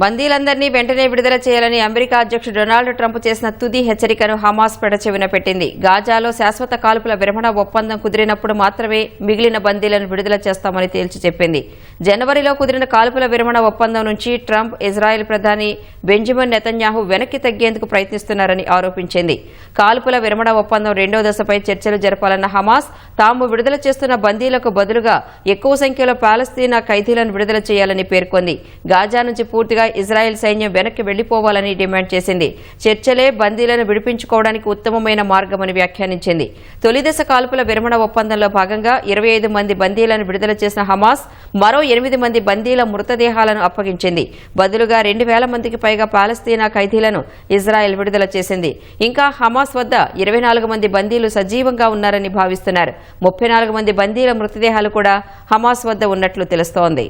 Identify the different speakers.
Speaker 1: బందీలందరినీ వెంటనే విడుదల చేయాలని అమెరికా అధ్యక్షుడు డొనాల్డ్ ట్రంప్ చేసిన తుది హెచ్చరికను హమాస్ పెడచెవిన పెట్టింది. గాజాలో శాశ్వత కాల్పుల విరమణ ఒప్పందం కుదిరినప్పుడు మాత్రమే మిగిలిన బందీలను విడుదల చేస్తామని తేల్చి చెప్పింది. జనవరిలో కుదిరిన కాల్పుల విరమణ ఒప్పందం నుంచి ట్రంప్ ఇజ్రాయెల్ ప్రధాని బెంజమిన్ నెతన్యాహు వెనక్కి తగ్గేందుకు ప్రయత్నిస్తున్నారని ఆరోపించింది. కాల్పుల విరమణ ఒప్పందం రెండో దశపై చర్చలు జరపాలన్న హమాస్ తాము విడుదల చేస్తున్న బందీలకు బదులుగా ఎక్కువ సంఖ్యలో పాలస్తీనా ఖైదీలను విడుదల చేయాలని పేర్కొంది. గాజా నుంచి పూర్తిగా ఇజ్రాయెల్ సైన్యం వెనక్కి వెళ్ళిపోవాలని డిమాండ్ చేసింది. చర్చలే బందీలను విడిపించుకోవడానికి ఉత్తమమైన మార్గమని వ్యాఖ్యానించింది. తొలిదశ కాల్పుల విరమణ ఒప్పందంలో భాగంగా ఇరవై ఐదు మంది బందీలను విడుదల చేసిన హమాస్ మరో ఎనిమిది మంది బందీల మృతదేహాలను అప్పగించింది. బదులుగా రెండు వేల మందికి పైగా పాలస్తీనా ఖైదీలను ఇజ్రాయెల్ విడుదల చేసింది. ఇంకా హమాస్ వద్ద ఇరవై నాలుగు మంది బందీలు సజీవంగా ఉన్నారని భావిస్తున్నారు. ముప్పై నాలుగు మంది బందీల మృతదేహాలు కూడా హమాస్ వద్ద ఉన్నట్లు తెలుస్తోంది.